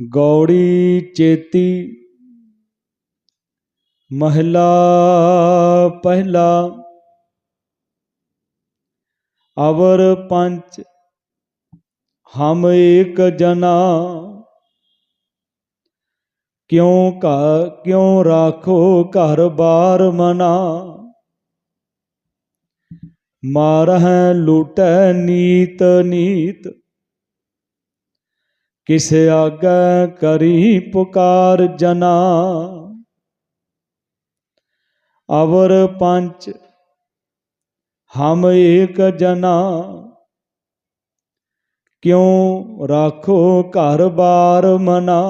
ਗੌੜੀ ਚੇਤੀ ਮਹਿਲਾ ਪਹਿਲਾ, ਅਵਰ ਪੰਚ ਹਮ ਏਕ ਜਨਾ। ਕਿਉ ਘਰ ਕਿਉ ਰਾਖੋ ਘਰ ਬਾਰ ਮਨਾ? ਮਾਰਹਿ ਲੂਟੈ ਨੀਤ ਨੀਤ ਕਿਸ ਆਗੈ ਕਰੀ ਪੁਕਾਰ ਜਨਾ? ਅਵਰ ਪੰਚ, ਹਮ ਏਕ ਜਨਾ। ਕਿਉ ਰਾਖੋ ਘਰ ਬਾਰ ਮਨਾ?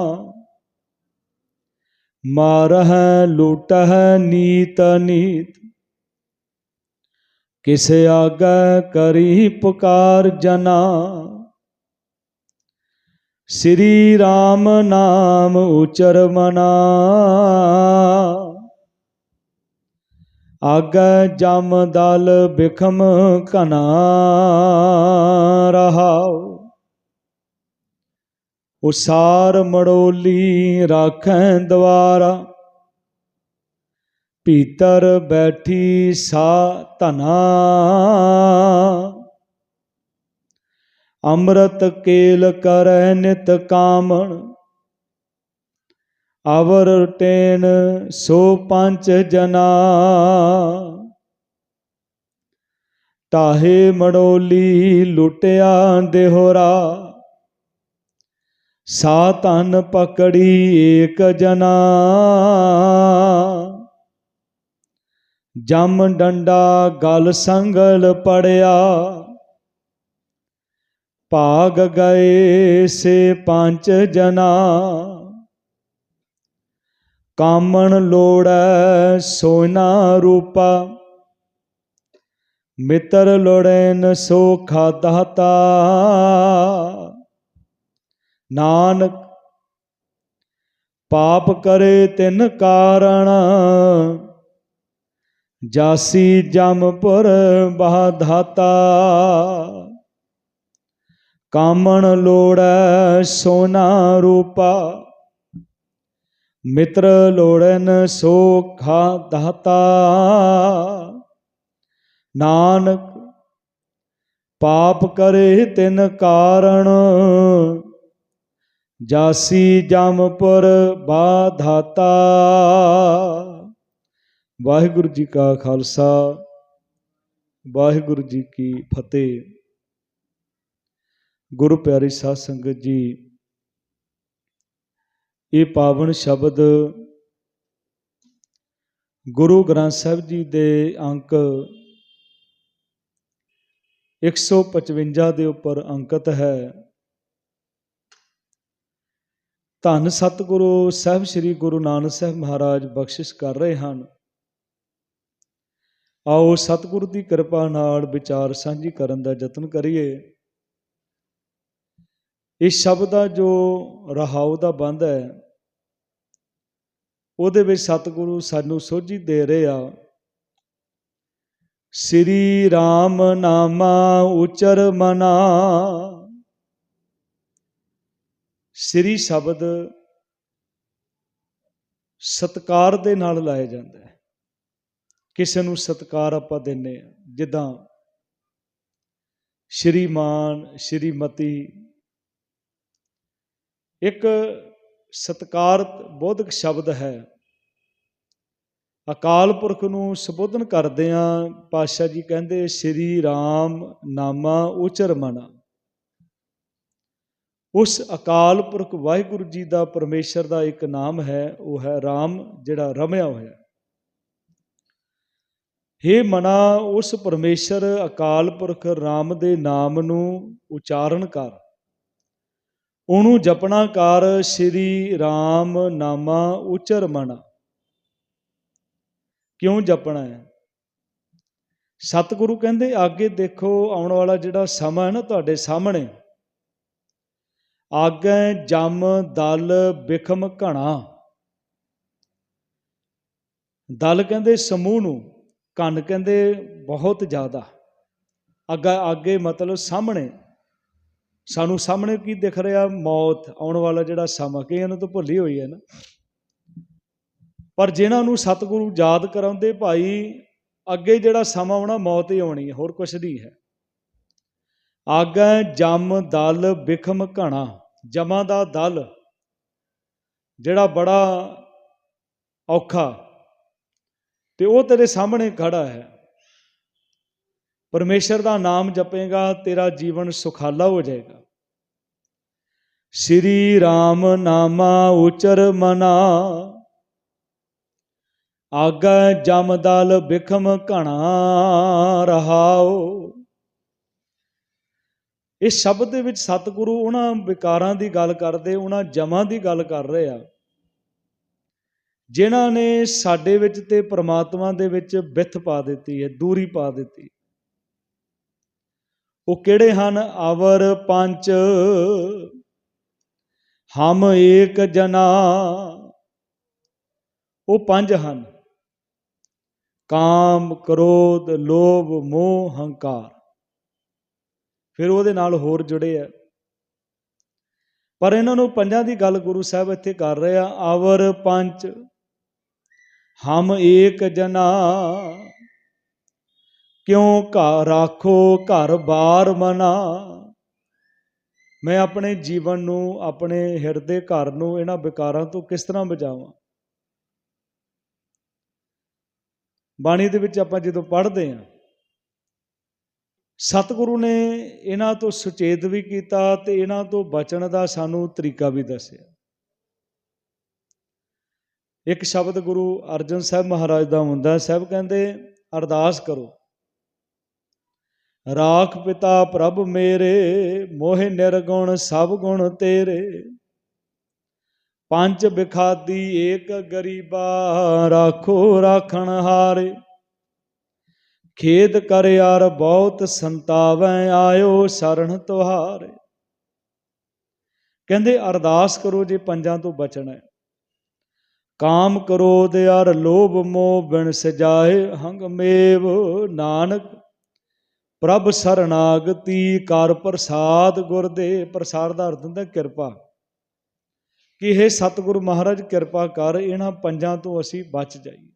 ਮਾਰਹਿ, ਲੂਟਹਿ ਨੀਤ ਨੀਤ ਕਿਸ ਆਗੈ ਕਰੀ ਪੁਕਾਰ ਜਨਾ? ਸ੍ਰੀ ਰਾਮ ਨਾਮ ਉਚਰ ਮਨਾ। ਆਗੈ ਜਮ ਦਲ ਬਿਖਮ ਘਨਾ ਰਹਾਉ। ਉਸਾਰ ਮੜੋਲੀ ਰਾਖੈ ਦਵਾਰਾ। ਪੀਤਰ ਬੈਠੀ ਸਾ ਧਨਾ। ਅੰਮ੍ਰਿਤ ਕੇਲ ਕਰੈ ਨਿਤ ਕਾਮਣ। ਅਵਰ ਟੇਨ ਸੋ ਪੰਜ ਜਨਾ। ਟਾਹੇ ਮੜੋਲੀ ਲੁਟਿਆ ਦੇਹੋਰਾ। ਸਾ ਧਨ ਪਕੜੀ ਏਕ ਜਨਾ। ਜਮ ਡੰਡਾ ਗਲ ਸੰਗਲ ਪੜਿਆ। ਭਾਗ ਗਏ ਸੇ ਪੰਜ ਜਨਾ। ਕਾਮਣ ਲੋੜੈ ਸੋਨਾ ਰੂਪਾ। ਮਿੱਤਰ ਲੋੜੈਨ ਸੋ ਖਾਦਾਤਾ ਨਾਨਕ, ਪਾਪ ਕਰੇ ਤਿੰਨ ਕਾਰਣ। ਜਾਸੀ ਜਮਪੁਰ ਬਾਧਾਤਾ ਕਾਮਣ ਲੋੜੈ ਸੋਨਾ ਰੂਪਾ। ਮਿੱਤਰ ਲੋੜਨ ਸੋਖਾ ਦਾਤਾ। ਨਾਨਕ, ਪਾਪ ਕਰੇ ਤਿਨ ਕਾਰਣ। ਜਾਸੀ ਜਮਪੁਰ ਬਾਧਾਤਾ। ਵਾਹਿਗੁਰੂ ਜੀ ਕਾ ਖਾਲਸਾ, ਵਾਹਿਗੁਰੂ ਜੀ ਕੀ ਫਤਿਹ। ਗੁਰੂ ਪਿਆਰੀ ਸਾਧ ਸੰਗਤ ਜੀ, ਇਹ ਪਾਵਨ ਸ਼ਬਦ ਗੁਰੂ ਗ੍ਰੰਥ ਸਾਹਿਬ ਜੀ ਦੇ ਅੰਕ 155 ਦੇ ਉੱਪਰ ਅੰਕਿਤ ਹੈ। ਧੰਨ ਸਤਿਗੁਰੂ ਸਾਹਿਬ, ਸ੍ਰੀ ਗੁਰੂ ਨਾਨਕ ਸਾਹਿਬ ਮਹਾਰਾਜ ਬਖਸ਼ਿਸ਼ ਕਰ ਰਹੇ ਹਨ। ਆਓ ਸਤਿਗੁਰੂ ਦੀ ਕਿਰਪਾ ਨਾਲ ਵਿਚਾਰ ਸਾਂਝੀ ਕਰਨ ਦਾ ਯਤਨ ਕਰੀਏ। ਇਸ ਸ਼ਬਦ ਦਾ ਜੋ ਰਹਾਉ ਦਾ ਬੰਦ ਹੈ, ਉਹਦੇ ਵਿੱਚ ਸਤਿਗੁਰੂ ਸਾਨੂੰ ਸੋਝੀ ਦੇ ਰਹੇ ਆ। ਸ੍ਰੀ ਰਾਮ ਨਾਮਾ ਉਚਰ ਮਨਾ। ਸ੍ਰੀ ਸ਼ਬਦ ਸਤਕਾਰ ਦੇ ਨਾਲ ਲਾਇਆ ਜਾਂਦਾ ਹੈ। ਕਿਸੇ ਨੂੰ ਸਤਕਾਰ ਆਪਾਂ ਦਿੰਨੇ ਆ ਜਿੱਦਾਂ ਸ਼੍ਰੀਮਾਨ, ਸ਼੍ਰੀਮਤੀ ਇੱਕ ਸਤਕਾਰਤ ਬੋਧਕ ਸ਼ਬਦ ਹੈ। ਅਕਾਲ ਪੁਰਖ ਨੂੰ ਸੰਬੋਧਨ ਕਰਦਿਆਂ ਆ, ਪਾਤਸ਼ਾਹ ਜੀ ਕਹਿੰਦੇ, ਸ੍ਰੀ ਰਾਮ ਨਾਮਾ ਉਚਰ ਮਨਾ। ਉਸ ਅਕਾਲ ਪੁਰਖ ਵਾਹਿਗੁਰੂ ਜੀ ਦਾ ਪਰਮੇਸ਼ਰ ਦਾ ਇੱਕ ਨਾਮ ਹੈ, ਉਹ ਹੈ ਰਾਮ, ਜਿਹੜਾ ਰਮਿਆ ਹੋਇਆ। ਹੇ ਮਨਾ, ਉਸ ਪਰਮੇਸ਼ਰ ਅਕਾਲ ਪੁਰਖ ਰਾਮ ਦੇ ਨਾਮ ਨੂੰ ਉਚਾਰਨ ਕਰ। ਉਹਨੂੰ ਜਪਣਾ ਕਰ ਸ੍ਰੀ ਰਾਮ ਨਾਮਾ ਉਚਰ ਮਨਾ। ਕਿਉਂ ਜਪਣਾ ਹੈ? ਸਤਿਗੁਰੂ ਕਹਿੰਦੇ ਅੱਗੇ ਦੇਖੋ, ਆਉਣ ਵਾਲਾ ਜਿਹੜਾ ਸਮਾਂ ਹੈ ਨਾ ਤੁਹਾਡੇ ਸਾਹਮਣੇ, ਆਗੇ ਜਮ ਦਲ ਬਿਖਮ ਘਣਾ। ਦਲ ਕਹਿੰਦੇ, ਸਮੂਹ ਨੂੰ ਕੰਨ ਕਹਿੰਦੇ, ਬਹੁਤ ਜ਼ਿਆਦਾ। ਅੱਗਾ ਅੱਗੇ ਮਤਲਬ ਸਾਹਮਣੇ। ਸਾਨੂੰ ਸਾਹਮਣੇ ਕੀ ਦਿਖ ਰਿਹਾ? ਮੌਤ, ਆਉਣ ਵਾਲਾ ਜਿਹੜਾ ਸਮਾਂ, ਕਈਆਂ ਨੂੰ ਤਾਂ ਭੁੱਲੀ ਹੋਈ ਹੈ ਨਾ। ਪਰ ਜਿਨ੍ਹਾਂ ਨੂੰ ਸਤਿਗੁਰੂ ਯਾਦ ਕਰਾਉਂਦੇ, ਭਾਈ, ਅੱਗੇ ਜਿਹੜਾ ਸਮਾਂ ਆਉਣਾ, ਮੌਤ ਹੀ ਆਉਣੀ ਹੈ, ਹੋਰ ਕੁਛ ਨਹੀਂ ਹੈ। ਆਗੈ ਜਮ ਦਲ ਬਿਖਮ ਘਣਾ, ਜਮਾਂ ਦਾ ਦਲ, ਜਿਹੜਾ ਬੜਾ ਔਖਾ। ਤੇ ਉਹ ਤੇਰੇ ਸਾਹਮਣੇ ਖੜਾ ਹੈ। ਪਰਮੇਸ਼ਰ ਦਾ ਨਾਮ ਜਪੇਗਾ, ਤੇਰਾ ਜੀਵਨ ਸੁਖਾਲਾ ਹੋ ਜਾਏਗਾ। ਸ੍ਰੀ ਰਾਮ ਨਾਮਾ ਉਚਰ ਮਨਾ। ਆਗੈ ਜਮਦਲ ਬਿਖਮ ਘਣਾ ਰਹਾਓ ਇਸ ਸ਼ਬਦ ਦੇ ਵਿੱਚ ਸਤਿਗੁਰੂ ਉਹਨਾਂ ਵਿਕਾਰਾਂ ਦੀ ਗੱਲ ਕਰਦੇ, ਉਹਨਾਂ ਜਮਾਂ ਦੀ ਗੱਲ ਕਰ ਰਹੇ ਆ। ਜਿਨ੍ਹਾਂ ਨੇ ਸਾਡੇ ਵਿੱਚ ਤੇ ਪ੍ਰਮਾਤਮਾ ਦੇ ਵਿੱਚ ਬਿੱਥ ਪਾ ਦਿੱਤੀ ਹੈ, ਦੂਰੀ ਪਾ ਦਿੱਤੀ ਉਹ ਕਿਹੜੇ ਹਨ? ਅਵਰ ਪੰਜ। ਹਮ ਏਕ ਜਨਾ। ਉਹ ਪੰਜ ਹਨ। ਕਾਮ, ਕ੍ਰੋਧ, ਲੋਭ, ਮੋਹ, ਹੰਕਾਰ। ਫਿਰ ਉਹਦੇ ਨਾਲ ਹੋਰ ਜੁੜੇ ਆ। ਪਰ ਇਹਨਾਂ ਨੂੰ ਪੰਜਾਂ ਦੀ ਗੱਲ ਗੁਰੂ ਸਾਹਿਬ ਇੱਥੇ ਕਰ ਰਹੇ ਆ। ਅਵਰ ਪੰਜ। ਹਮ ਏਕ ਜਨਾ। ਕਿਉਂ ਘਰ ਰਾਖੋ ਘਰ ਬਾਰ ਮਨਾ? ਮੈਂ ਆਪਣੇ ਜੀਵਨ ਨੂੰ, ਆਪਣੇ ਹਿਰਦੇ ਘਰ ਨੂੰ ਇਹਨਾਂ ਵਿਕਾਰਾਂ ਤੋਂ ਕਿਸ ਤਰ੍ਹਾਂ ਬਚਾਵਾਂ? ਬਾਣੀ ਦੇ ਵਿੱਚ ਆਪਾਂ ਜਦੋਂ ਪੜ੍ਹਦੇ ਹਾਂ, ਸਤਿਗੁਰੂ ਨੇ ਇਹਨਾਂ ਤੋਂ ਸੁਚੇਤ ਵੀ ਕੀਤਾ ਤੇ ਇਹਨਾਂ ਤੋਂ ਬਚਣ ਦਾ ਸਾਨੂੰ ਤਰੀਕਾ ਵੀ ਦੱਸਿਆ। ਇੱਕ ਸ਼ਬਦ ਗੁਰੂ ਅਰਜਨ ਸਾਹਿਬ ਮਹਾਰਾਜ ਦਾ ਹੁੰਦਾ, ਸਾਹਿਬ ਕਹਿੰਦੇ, ਅਰਦਾਸ ਕਰੋ। ਰਾਖ ਪਿਤਾ ਪ੍ਰਭ ਮੇਰੇ, ਮੋਹਿ ਨਿਰਗੁਣ ਸਭ ਗੁਣ ਤੇਰੇ। ਪੰਜ ਬਿਖਾਦੀ ਏਕ ਗਰੀਬਾ ਰਾਖੋ ਰਾਖਣ ਹਾਰੇ। ਖੇਦ ਕਰ ਯਾਰ ਬਹੁਤ ਸੰਤਾਵੈ, ਆਇਓ ਸਰਣ ਤੁਹਾਰੇ। ਕਹਿੰਦੇ, ਅਰਦਾਸ ਕਰੋ ਜੇ ਪੰਜਾਂ ਤੋਂ ਬਚਣਾ ਹੈ। ਕਾਮ ਕਰੋ ਦੇ ਅਰ ਲੋਭ ਮੋਹ ਬਿਨ ਸਜਾਏ, ਹੰਗ ਮੇਵ ਨਾਨਕ ਪ੍ਰਭ ਸਰਨਾਗਤੀ ਕਰ ਪ੍ਰਸਾਦ ਗੁਰ ਦੇ, ਪ੍ਰਸਾਦ ਦਾ ਅਰਥ ਹੁੰਦਾ ਕਿਰਪਾ। ਕਿ ਇਹ ਸਤਿਗੁਰੂ ਮਹਾਰਾਜ, ਕਿਰਪਾ ਕਰ ਇਹਨਾਂ ਪੰਜਾਂ ਤੋਂ ਅਸੀਂ ਬਚ ਜਾਈਏ।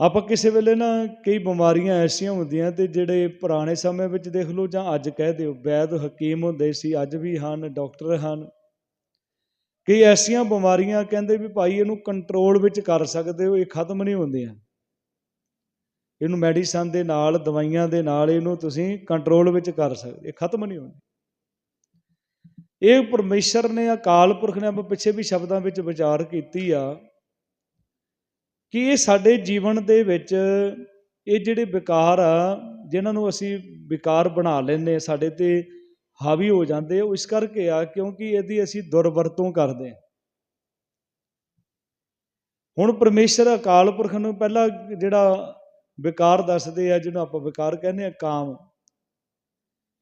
ਆਪਾਂ ਕਿਸੇ ਵੇਲੇ ਨਾ ਕਈ ਬਿਮਾਰੀਆਂ ਐਸੀਆਂ ਹੁੰਦੀਆਂ ਤੇ ਜਿਹੜੇ ਪੁਰਾਣੇ ਸਮੇਂ ਵਿੱਚ ਦੇਖ ਲਓ ਜਾਂ ਅੱਜ ਕਹਿ ਦਿਓ, ਵੈਦ ਹਕੀਮ ਹੁੰਦੇ ਸੀ, ਅੱਜ ਵੀ ਹਨ, ਡਾਕਟਰ ਹਨ। ਕਈ ਐਸੀਆਂ ਬਿਮਾਰੀਆਂ ਕਹਿੰਦੇ ਵੀ ਭਾਈ ਇਹਨੂੰ ਕੰਟਰੋਲ ਵਿੱਚ ਕਰ ਸਕਦੇ ਹੋ, ਇਹ ਖਤਮ ਨਹੀਂ ਹੁੰਦੀਆਂ। ਇਹਨੂੰ ਮੈਡੀਸਨ ਦੇ ਨਾਲ, ਦਵਾਈਆਂ ਦੇ ਨਾਲ ਇਹਨੂੰ ਤੁਸੀਂ ਕੰਟਰੋਲ ਵਿੱਚ ਕਰ ਸਕਦੇ, ਇਹ ਖਤਮ ਨਹੀਂ ਹੁੰਦੀ ਇਹ ਪਰਮੇਸ਼ਰ ਨੇ ਅਕਾਲ ਪੁਰਖ ਨੇ ਆਪਾਂ ਪਿੱਛੇ ਵੀ ਸ਼ਬਦਾਂ ਵਿੱਚ ਵਿਚਾਰ ਕੀਤੀ ਆ ਕਿ ਇਹ ਸਾਡੇ ਜੀਵਨ ਦੇ ਵਿੱਚ ਇਹ ਜਿਹੜੇ ਵਿਕਾਰ ਆ, ਜਿਨ੍ਹਾਂ ਨੂੰ ਅਸੀਂ ਵਿਕਾਰ ਬਣਾ ਲੈਂਦੇ ਸਾਡੇ ਤੇ ਹਾਵੀ ਹੋ ਜਾਂਦੇ ਉਹ ਇਸ ਕਰਕੇ ਆ ਕਿਉਂਕਿ ਇਹਦੀ ਅਸੀਂ ਦੁਰਵਰਤੋਂ ਕਰਦੇ ਹਾਂ। ਹੁਣ ਪਰਮੇਸ਼ਰ ਅਕਾਲ ਪੁਰਖ ਨੂੰ ਪਹਿਲਾਂ ਜਿਹੜਾ ਵਿਕਾਰ ਦੱਸਦੇ ਆ, ਜਿਹਨੂੰ ਆਪਾਂ ਵਿਕਾਰ ਕਹਿੰਦੇ ਆ, ਕਾਮ।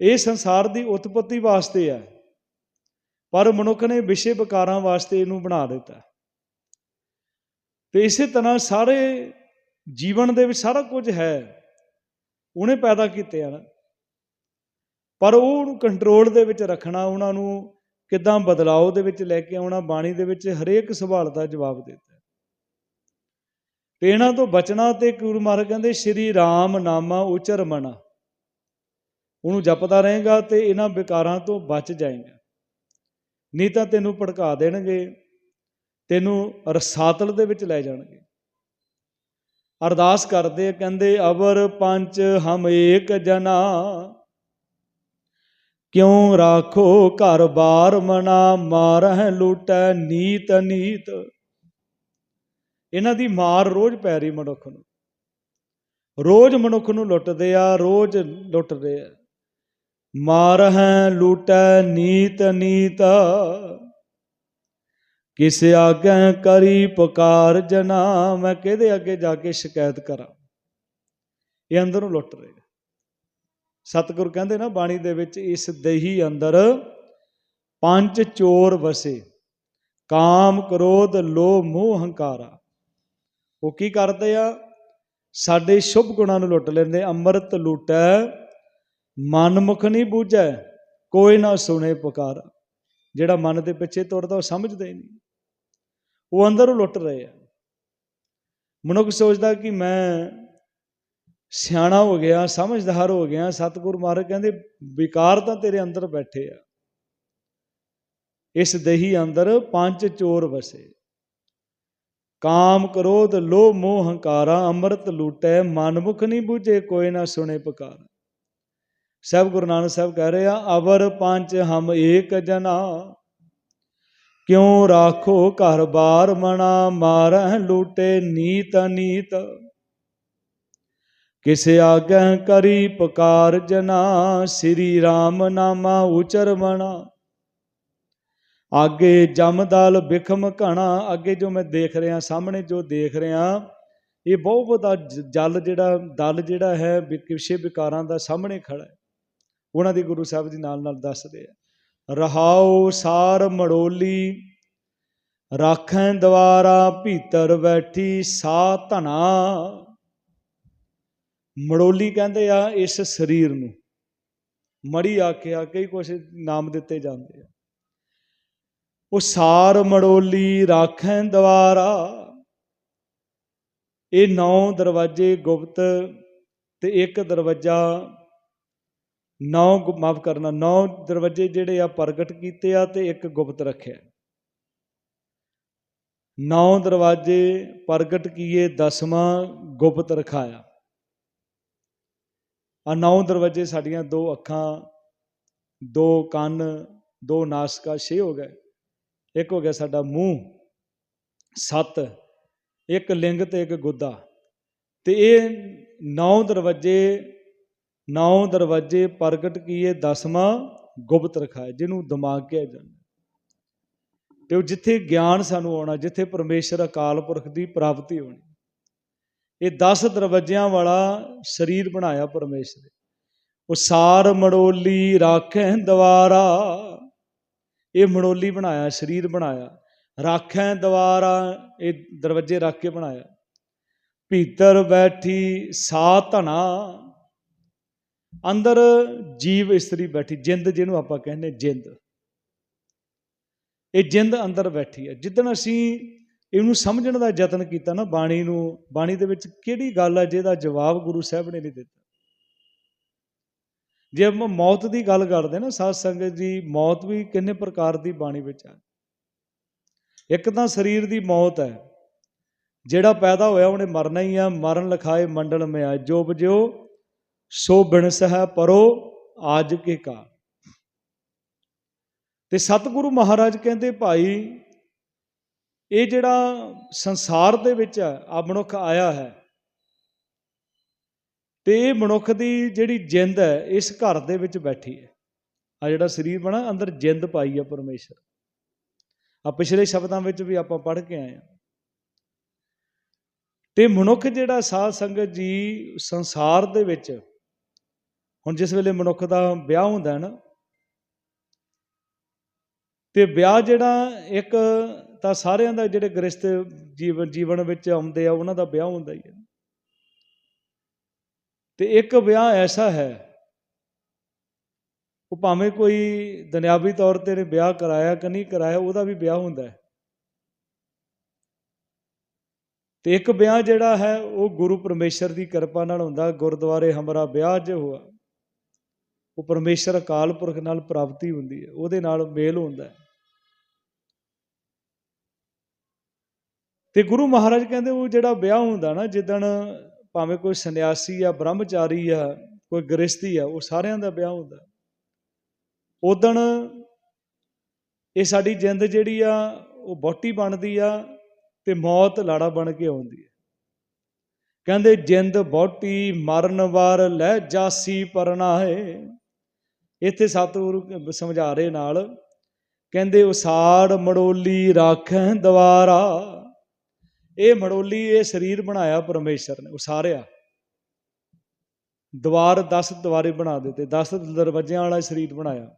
ਇਹ ਸੰਸਾਰ ਦੀ ਉਤਪਤੀ ਵਾਸਤੇ ਆ। ਪਰ ਮਨੁੱਖ ਨੇ ਵਿਸ਼ੇ ਵਿਕਾਰਾਂ ਵਾਸਤੇ ਇਹਨੂੰ ਬਣਾ ਦਿੱਤਾ। ਤੇ ਇਸੇ ਤਰ੍ਹਾਂ ਸਾਰੇ ਜੀਵਨ ਦੇ ਵਿੱਚ ਸਾਰਾ ਕੁਝ ਹੈ। ਉਹਨੇ ਪੈਦਾ ਕੀਤੇ ਆ ਪਰ ਉਹਨੂੰ ਕੰਟਰੋਲ ਦੇ ਵਿੱਚ ਰੱਖਣਾ, ਉਹਨਾਂ ਨੂੰ ਕਿਦਾਂ ਬਦਲਾਅ ਦੇ ਵਿੱਚ ਲੈ ਕੇ ਆਉਣਾ, ਬਾਣੀ ਦੇ ਵਿੱਚ ਹਰੇਕ ਸਵਾਲ ਦਾ ਜਵਾਬ ਦੇ ਤੇ ਇਹਨਾਂ ਤੋਂ ਬਚਣਾ ਤੇ ਗੁਰੂ ਮਹਾਰਾਜ ਕਹਿੰਦੇ, ਸ਼੍ਰੀ ਰਾਮ ਨਾਮਾ ਉਚਰ ਮਨਾ। ਉਹਨੂੰ ਜਪਦਾ ਰਹੇਗਾ ਤੇ ਇਹਨਾਂ ਵਿਕਾਰਾਂ ਤੋਂ ਬਚ ਜਾਏਗਾ। ਨਹੀਂ ਤਾਂ ਤੈਨੂੰ ਭੜਕਾ ਦੇਣਗੇ, ਤੈਨੂੰ ਰਸਾਤਲ ਦੇ ਵਿੱਚ ਲੈ ਜਾਣਗੇ। ਅਰਦਾਸ ਕਰਦੇ ਕਹਿੰਦੇ, ਅਵਰ ਪੰਚ ਹਮ ਏਕ ਜਨਾ। ਕਿਉਂ ਰਾਖੋ ਘਰ ਬਾਰ ਮਨਾ, ਮਾਰਹਿ ਲੂਟੈ ਨੀਤ ਨੀਤ ਇਹਨਾਂ ਦੀ ਮਾਰ ਰੋਜ਼ ਪੈ ਰਹੀ ਮਨੁੱਖ ਨੂੰ। ਰੋਜ਼ ਮਨੁੱਖ ਨੂੰ ਲੁੱਟਦੇ ਆ, ਰੋਜ਼ ਲੁੱਟਦੇ ਆ। ਮਾਰ ਹੈ ਲੂਟੈ ਨੀਤ ਨੀਤ। ਕਿਸ ਆਗੇ ਕਰੀ ਪੁਕਾਰ ਜਨਾ, ਮੈਂ ਕਿਹਦੇ ਅੱਗੇ ਜਾ ਕੇ ਸ਼ਿਕਾਇਤ ਕਰਾਂ? ਇਹ ਅੰਦਰੋਂ ਲੁੱਟ ਰਿਹਾ ਸਤਿਗੁਰ ਕਹਿੰਦੇ ਨਾ, ਬਾਣੀ ਦੇ ਵਿੱਚ, ਇਸ ਦੇਹੀ ਅੰਦਰ ਪੰਜ ਚੋਰ ਵਸੇ। ਕਾਮ ਕ੍ਰੋਧ ਲੋਭ ਮੋਹ ਹੰਕਾਰਾ। ਉਹ ਕੀ ਕਰਦੇ ਆ? ਸਾਡੇ ਸ਼ੁਭ ਗੁਣਾਂ ਨੂੰ ਲੁੱਟ ਲੈਂਦੇ, ਅੰਮ੍ਰਿਤ ਲੁੱਟੈ ਮਨ ਮੁਖ ਨਹੀਂ ਬੂਝੈ, ਕੋਈ ਨਾ ਸੁਣੇ ਪੁਕਾਰ। ਜਿਹੜਾ ਮਨ ਦੇ ਪਿੱਛੇ ਤੁਰਦਾ, ਉਹ ਸਮਝਦਾ ਨਹੀਂ। ਉਹ ਅੰਦਰੋਂ ਲੁੱਟ ਰਹੇ ਆ। ਮਨੁੱਖ ਸੋਚਦਾ ਕਿ ਮੈਂ ਸਿਆਣਾ ਹੋ ਗਿਆ, ਸਮਝਦਾਰ ਹੋ ਗਿਆ, ਸਤਿਗੁਰ ਮਹਾਰਾਜ ਕਹਿੰਦੇ, ਵਿਕਾਰ ਤਾਂ ਤੇਰੇ ਅੰਦਰ ਬੈਠੇ ਆ। ਇਸ ਦੇਹੀ ਅੰਦਰ ਪੰਜ ਚੋਰ ਵਸੇ। ਕਾਮ ਕ੍ਰੋਧ, ਲੋਭ, ਮੋਹ, ਹੰਕਾਰਾ, ਅੰਮ੍ਰਿਤ ਲੂਟੈ ਮਨ ਮੁਖ ਨਹੀਂ ਬੂਝੇ, ਕੋਈ ਨਾ ਸੁਣੇ ਪੁਕਾਰ। ਸਭ ਗੁਰੂ ਨਾਨਕ ਸਾਹਿਬ ਕਹਿ ਰਹੇ ਆ, ਅਵਰ ਪੰਜ ਹਮ ਏਕ ਜਨਾ। ਕਿਉ ਰਾਖੋ ਘਰ ਬਾਰ ਮਣਾ ਮਾਰਹਿ ਲੂਟੇ ਨੀਤ ਅਨੀਤ। ਕਿਸੇ ਆਗਹਿ ਕਰੀ ਪਕਾਰ ਜਨਾ, ਸ੍ਰੀ ਰਾਮ ਨਾਮਾ ਉਚਰਵਣਾ ਅੱਗੇ ਜਮਦਲ ਬਿਖਮ ਘਣਾ, ਅੱਗੇ ਜੋ ਮੈਂ ਦੇਖ ਰਿਹਾ, ਸਾਹਮਣੇ ਜੋ ਦੇਖ ਰਿਹਾ, ਇਹ ਬਹੁਤ ਵੱਡਾ ਜਲ ਜਿਹੜਾ, ਦਲ ਜਿਹੜਾ ਹੈ, ਵਿ- ਵਿਕਾਰਾਂ ਦਾ ਸਾਹਮਣੇ ਖੜਾ ਹੈ। ਉਹਨਾਂ ਦੀ ਗੁਰੂ ਸਾਹਿਬ ਜੀ ਨਾਲ ਨਾਲ ਦੱਸਦੇ ਆ ਰਹਾਉ ਸਾਰ ਮੜੋਲੀ, ਰਾਖੈ ਦਵਾਰਾ ਭੀਤਰ ਬੈਠੀ ਸਾ ਧਨਾ। ਮੜੋਲੀ ਕਹਿੰਦੇ ਆ ਇਸ ਸਰੀਰ ਨੂੰ। ਮੜੀ ਆਖਿਆ ਕਈ ਕੁਛ ਨਾਮ ਦਿੱਤੇ ਜਾਂਦੇ ਆ। ਉਹ ਸਾਰ ਮੜੋਲੀ ਰਾਖੈ ਦਵਾਰਾ। ਇਹ ਨੌ ਦਰਵਾਜ਼ੇ ਗੁਪਤ ਤੇ ਇੱਕ ਦਰਵਾਜ਼ਾ। ਨੌ ਮਾਫ ਕਰਨਾ, ਨੌ ਦਰਵਾਜ਼ੇ ਜਿਹੜੇ ਆ ਪ੍ਰਗਟ ਕੀਤੇ ਆ ਤੇ ਇੱਕ ਗੁਪਤ ਰੱਖਿਆ। ਨੌ ਦਰਵਾਜ਼ੇ ਪ੍ਰਗਟ ਕੀਏ, ਦਸਵਾਂ ਗੁਪਤ ਰਖਾਇਆ। ਆ ਨੌ ਦਰਵਾਜ਼ੇ ਸਾਡੀਆਂ ਦੋ ਅੱਖਾਂ, ਦੋ ਕੰਨ, ਦੋ ਨਾਸਕਾ ਛੇ ਹੋ ਗਏ। ਇੱਕ ਹੋ ਗਿਆ ਸਾਡਾ ਮੂੰਹ, ਸੱਤ, ਇੱਕ ਲਿੰਗ ਤੇ ਇੱਕ ਗੁੱਦਾ। ਤੇ ਇਹ ਨੌ ਦਰਵਾਜ਼ੇ ਨੌ ਦਰਵਾਜ਼ੇ ਪ੍ਰਗਟ ਕੀਏ ਦਸਵਾਂ ਗੁਪਤ ਰਖਾਏ, ਜਿਹਨੂੰ ਦਿਮਾਗ ਕਿਹਾ ਜਾਂਦਾ। ਤੇ ਉਹ ਜਿੱਥੇ ਗਿਆਨ ਸਾਨੂੰ ਆਉਣਾ, ਜਿੱਥੇ ਪਰਮੇਸ਼ਰ ਅਕਾਲ ਪੁਰਖ ਦੀ ਪ੍ਰਾਪਤੀ ਹੋਣੀ। ਇਹ 10 ਦਰਵਾਜ਼ਿਆਂ ਵਾਲਾ ਸਰੀਰ ਬਣਾਇਆ ਪਰਮੇਸ਼ਰ ਨੇ। ਉਹ ਸਾਰ ਮੜੋਲੀ ਰਾਖੈ ਦਵਾਰਾ ਇਹ ਮੜੋਲੀ ਬਣਾਇਆ, ਸਰੀਰ ਬਣਾਇਆ, ਰਾਖੈ ਦਵਾਰਾ ਇਹ ਦਰਵਾਜ਼ੇ ਰੱਖ ਕੇ ਬਣਾਇਆ। ਭੀਤਰ ਬੈਠੀ ਸਾ ਧਨਾ, ਅੰਦਰ ਜੀਵ ਇਸਤਰੀ ਬੈਠੀ, ਜਿੰਦ ਜਿਹਨੂੰ ਆਪਾਂ ਕਹਿੰਦੇ ਜਿੰਦ। ਇਹ ਜਿੰਦ ਅੰਦਰ ਬੈਠੀ ਹੈ। ਜਿੱਦਣ ਅਸੀਂ ਇਹਨੂੰ ਸਮਝਣ ਦਾ ਯਤਨ ਕੀਤਾ ਨਾ ਬਾਣੀ ਨੂੰ, ਬਾਣੀ ਦੇ ਵਿੱਚ ਕਿਹੜੀ ਗੱਲ ਹੈ ਜਿਹਦਾ ਜਵਾਬ ਗੁਰੂ ਸਾਹਿਬ ਨੇ ਨਹੀਂ ਦਿੱਤਾ? ਜੇ ਆਪਾਂ ਮੌਤ ਦੀ ਗੱਲ ਕਰਦੇ ਨਾ, ਸਾਧ ਸੰਗਤ ਜੀ, ਮੌਤ ਵੀ ਕਿੰਨੇ ਪ੍ਰਕਾਰ ਦੀ ਬਾਣੀ ਵਿੱਚ ਆ। ਇੱਕ ਤਾਂ ਸਰੀਰ ਦੀ ਮੌਤ ਹੈ। ਜਿਹੜਾ ਪੈਦਾ ਹੋਇਆ ਉਹਨੇ ਮਰਨਾ ਹੀ ਆ, ਮਰਨ ਲਖਾਏ ਮੰਡਲ ਮੇ ਆ। ਜੋ ਬਜੋ ਸੋ ਬਿਨਸ ਹੈ ਪਰੋ, ਆਜ ਕੇ ਕਾ ਤੇ ਸਤਿਗੁਰੂ ਮਹਾਰਾਜ ਕਹਿੰਦੇ, ਭਾਈ, ਇਹ ਜਿਹੜਾ ਸੰਸਾਰ ਦੇ ਵਿੱਚ ਆ ਮਨੁੱਖ ਆਇਆ ਹੈ ਤੇ ਇਹ ਮਨੁੱਖ ਦੀ ਜਿਹੜੀ ਜਿੰਦ ਹੈ, ਇਸ ਘਰ ਦੇ ਵਿੱਚ ਬੈਠੀ ਹੈ। ਆ ਜਿਹੜਾ ਸਰੀਰ ਬਣਾ, ਅੰਦਰ ਜਿੰਦ ਪਾਈ ਆ ਪਰਮੇਸ਼ਰ। ਆ ਪਿਛਲੇ ਸ਼ਬਦਾਂ ਵਿੱਚ ਵੀ ਆਪਾਂ ਪੜ੍ਹ ਕੇ ਆਏ ਆ ਤੇ ਮਨੁੱਖ ਜਿਹੜਾ ਸਾਧ ਸੰਗਤ ਜੀ ਸੰਸਾਰ ਦੇ ਵਿੱਚ, ਹੁਣ ਜਿਸ ਵੇਲੇ ਮਨੁੱਖ ਦਾ ਵਿਆਹ ਹੁੰਦਾ ਹੈ ਨਾ, ਤੇ ਵਿਆਹ ਜਿਹੜਾ ਇੱਕ ਤਾਂ ਸਾਰਿਆਂ ਦਾ ਜਿਹੜੇ ਗ੍ਰਸਤ ਜੀਵਨ ਜੀਵਨ ਵਿੱਚ ਆਉਂਦੇ ਆ, ਉਹਨਾਂ ਦਾ ਵਿਆਹ ਹੁੰਦਾ ਹੀ ਹੈ। ਤੇ ਇੱਕ ਵਿਆਹ ਐਸਾ ਹੈ, ਉਹ ਭਾਵੇਂ ਕੋਈ ਦੁਨਿਆਵੀ ਤੌਰ ਤੇ ਵਿਆਹ ਕਰਾਇਆ ਕਿ ਨਹੀਂ ਕਰਾਇਆ, ਉਹਦਾ ਵੀ ਵਿਆਹ ਹੁੰਦਾ ਹੈ। ਤੇ ਇੱਕ ਵਿਆਹ ਜਿਹੜਾ ਹੈ, ਉਹ ਗੁਰੂ ਪਰਮੇਸ਼ਰ ਦੀ ਕਿਰਪਾ ਨਾਲ ਹੁੰਦਾ, ਗੁਰਦੁਆਰੇ ਹਮਰਾ ਵਿਆਹ ਜੇ ਹੋਆ, ਉਹ ਪਰਮੇਸ਼ਰ ਅਕਾਲ ਪੁਰਖ ਨਾਲ ਪ੍ਰਾਪਤੀ ਹੁੰਦੀ ਹੈ, ਉਹਦੇ ਨਾਲ ਮੇਲ ਹੁੰਦਾ ਹੈ। ਤੇ ਗੁਰੂ ਮਹਾਰਾਜ ਕਹਿੰਦੇ ਉਹ ਜਿਹੜਾ ਵਿਆਹ ਹੁੰਦਾ ਨਾ, ਜਿੱਦਣ ਭਾਵੇਂ ਕੋਈ ਸੰਨਿਆਸੀ ਆ, ਬ੍ਰਹਮਚਾਰੀ ਆ, ਕੋਈ ਗ੍ਰਸਤੀ ਆ, ਉਹ ਸਾਰਿਆਂ ਦਾ ਵਿਆਹ ਹੁੰਦਾ। ਉਦਣ ਇਹ ਸਾਡੀ ਜਿੰਦ ਜਿਹੜੀ ਆ, ਉਹ ਬੋਟੀ ਬਣਦੀ ਆ ਤੇ ਮੌਤ ਲਾੜਾ ਬਣ ਕੇ ਆਉਂਦੀ ਹੈ ਕਹਿੰਦੇ, ਜਿੰਦ ਬੋਟੀ ਮਰਨ ਵਾਰ ਲੈ ਜਾਸੀ ਪਰਨਾਏ ਇੱਥੇ ਸਤਿਗੁਰੂ ਸਮਝਾ ਰਹੇ ਨਾਲ, ਕਹਿੰਦੇ, ਉਸਾੜ ਮੜੋਲੀ ਰਾਖੈ ਦਵਾਰਾ। ਇਹ ਮੜੋਲੀ ਇਹ ਸਰੀਰ ਬਣਾਇਆ ਪਰਮੇਸ਼ਰ ਨੇ, ਉਸਾਰਿਆ। ਦਵਾਰ 10 ਦਵਾਰੇ ਬਣਾ ਦਿੱਤੇ 10 ਦਰਵਾਜ਼ਿਆਂ ਵਾਲਾ ਸਰੀਰ ਬਣਾਇਆ।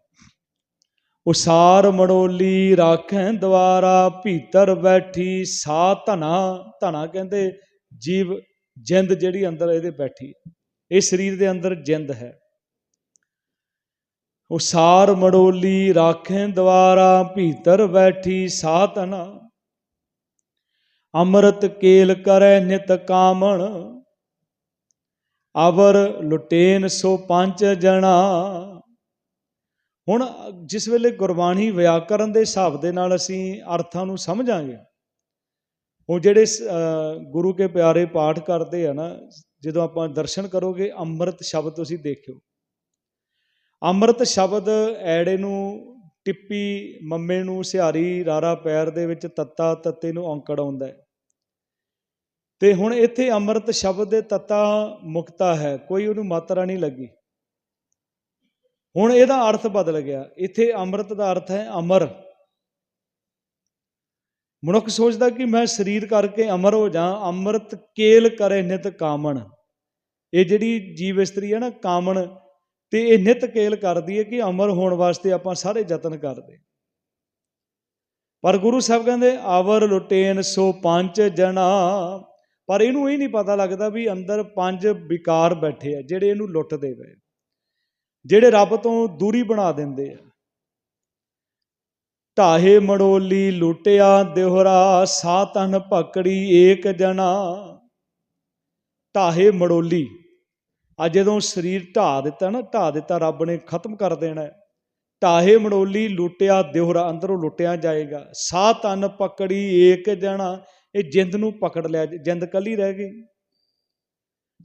ਉਸਾਰ ਮੜੋਲੀ ਰਾਖੈ ਦਵਾਰਾ, ਭੀਤਰ ਬੈਠੀ ਸਾ ਧਨਾ ਧਨਾ ਕਹਿੰਦੇ ਜੀਵ ਜਿੰਦ ਜਿਹੜੀ ਅੰਦਰ ਇਹਦੇ ਬੈਠੀ ਇਹ ਸਰੀਰ ਦੇ ਅੰਦਰ ਜਿੰਦ ਹੈ। ਉਸਾਰ ਮੜੋਲੀ ਰਾਖੇ ਦਵਾਰਾ, ਭੀਤਰ ਬੈਠੀ ਸਾਤਨਾ ਅੰਮ੍ਰਿਤ ਕੇਲ ਕਰੈ ਨਿਤ ਕਾਮਣ, ਅਵਰ ਲੁਟੇਨ ਸੋ ਪੰਜ ਜਣਾ। ਹੁਣ ਜਿਸ ਵੇਲੇ ਗੁਰਬਾਣੀ ਵਿਆਕਰਨ ਦੇ ਹਿਸਾਬ ਦੇ ਨਾਲ ਅਸੀਂ ਅਰਥਾਂ ਨੂੰ ਸਮਝਾਂਗੇ, ਉਹ ਜਿਹੜੇ ਅਹ, ਗੁਰੂ ਕੇ ਪਿਆਰੇ ਪਾਠ ਕਰਦੇ ਆ ਨਾ, ਜਦੋਂ ਆਪਾਂ ਦਰਸ਼ਨ ਕਰੋਗੇ, ਅੰਮ੍ਰਿਤ ਸ਼ਬਦ ਤੁਸੀਂ ਦੇਖਿਓ। ਅੰਮ੍ਰਿਤ ਸ਼ਬਦ ਐੜੇ ਨੂੰ ਟਿੱਪੀ ਮੰਮੇ ਨੂੰ ਸਿਹਾਰੀ, ਰਾਰਾ ਪੈਰ ਦੇ ਵਿੱਚ ਤੱਤਾ, ਤੱਤੇ ਨੂੰ ਔਂਕੜ ਆਉਂਦਾ ਤੇ ਹੁਣ ਇੱਥੇ ਅੰਮ੍ਰਿਤ ਸ਼ਬਦ ਦੇ ਤੱਤਾ ਮੁਕਤਾ ਹੈ, ਕੋਈ ਉਹਨੂੰ ਮਾਤਰਾ ਨਹੀਂ ਲੱਗੀ। ਹੁਣ ਇਹਦਾ ਅਰਥ ਬਦਲ ਗਿਆ। ਇੱਥੇ ਅੰਮ੍ਰਿਤ ਦਾ ਅਰਥ ਹੈ ਅਮਰ। ਮਨੁੱਖ ਸੋਚਦਾ ਕਿ ਮੈਂ ਸਰੀਰ ਕਰਕੇ ਅਮਰ ਹੋ ਜਾ, ਅੰਮ੍ਰਿਤ ਕੇਲ ਕਰੇ ਨਿਤ ਕਾਮਣ। ਇਹ ਜਿਹੜੀ ਜੀਵ ਇਸਤਰੀ ਹੈ ਨਾ, ਕਾਮਣ ਤੇ ਇਹ ਨਿਤ ਕੇਲ ਕਰਦੀ ਹੈ ਕਿ ਅਮਰ ਹੋਣ ਵਾਸਤੇ ਆਪਾਂ ਸਾਰੇ ਯਤਨ ਕਰਦੇ ਪਰ ਗੁਰੂ ਸਾਹਿਬ ਕਹਿੰਦੇ, ਆਵਰ ਲੁਟੇਨ ਸੋ ਪੰਜ ਜਣਾ। ਪਰ ਇਹਨੂੰ ਇਹ ਨਹੀਂ ਪਤਾ ਲੱਗਦਾ ਵੀ ਅੰਦਰ ਪੰਜ ਵਿਕਾਰ ਬੈਠੇ ਆ, ਜਿਹੜੇ ਇਹਨੂੰ ਲੁੱਟਦੇ ਪਏ ਜਿਹੜੇ ਰੱਬ ਤੋਂ ਦੂਰੀ ਬਣਾ ਦਿੰਦੇ ਆ। ਢਾਹੇ ਮੜੋਲੀ ਲੁੱਟਿਆ ਦਿਹਰਾ ਸਾਤਨ ਪਕੜੀ ਏਕ ਜਣਾ। ਢਾਹੇ ਮੜੋਲੀ ਆ ਜਦੋਂ ਸਰੀਰ ਢਾ ਦਿੱਤਾ ਨਾ ਢਾ ਦਿੱਤਾ, ਰੱਬ ਨੇ ਖਤਮ ਕਰ ਦੇਣਾ ਢਾਹੇ ਮੜੋਲੀ ਲੁੱਟਿਆ ਦਿਹਰਾ ਅੰਦਰੋਂ ਲੁੱਟਿਆ ਜਾਏਗਾ। ਸਾਹ ਤਨ ਪਕੜੀ, ਏਕ ਜਣਾ, ਇਹ ਜਿੰਦ ਨੂੰ ਪਕੜ ਲਿਆ, ਜਿੰਦ ਕੱਲੀ ਰਹਿ ਗਈ।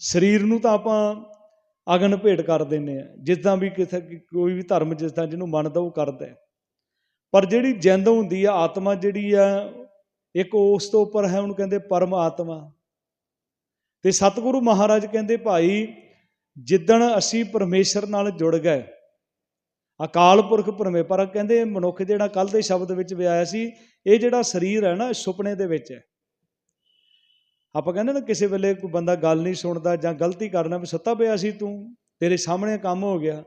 ਸਰੀਰ ਨੂੰ ਤਾਂ ਆਪਾਂ ਅਗਨ ਭੇਟ ਕਰ ਦਿੰਨੇ ਆ ਜਿੱਦਾਂ ਵੀ ਕਿਸੇ, ਕੋਈ ਵੀ ਧਰਮ ਜਿੱਦਾਂ ਜਿਹਨੂੰ ਮੰਨਦਾ ਉਹ ਕਰਦਾ ਪਰ ਜਿਹੜੀ ਜਿੰਦ ਹੁੰਦੀ ਆ, ਆਤਮਾ ਜਿਹੜੀ ਆ, ਇੱਕ ਉਸ ਤੋਂ ਉੱਪਰ ਹੈ, ਉਹਨੂੰ ਕਹਿੰਦੇ ਪਰਮ ਆਤਮਾ ਤੇ ਸਤਿਗੁਰੂ ਮਹਾਰਾਜ ਕਹਿੰਦੇ, ਭਾਈ ਜਿੱਦਣ ਅਸੀਂ ਪਰਮੇਸ਼ਰ ਨਾਲ ਜੁੜ ਗਏ, ਅਕਾਲ ਪੁਰਖ ਪਰਮੇ ਪਰ ਕਹਿੰਦੇ ਮਨੁੱਖ ਜਿਹੜਾ ਕੱਲ ਦੇ ਸ਼ਬਦ ਵਿੱਚ ਵੀ ਆਇਆ ਸੀ, ਇਹ ਜਿਹੜਾ ਸਰੀਰ ਹੈ ਨਾ ਸੁਪਨੇ ਦੇ ਵਿੱਚ ਹੈ। ਆਪਾਂ ਕਹਿੰਦੇ ਨਾ, ਕਿਸੇ ਵੇਲੇ ਕੋਈ ਬੰਦਾ ਗੱਲ ਨਹੀਂ ਸੁਣਦਾ ਜਾਂ ਗਲਤੀ ਕਰਨਾ ਵੀ ਸੁੱਤਾ ਪਿਆ ਸੀ ਤੂੰ, ਤੇਰੇ ਸਾਹਮਣੇ ਕੰਮ ਹੋ ਗਿਆ।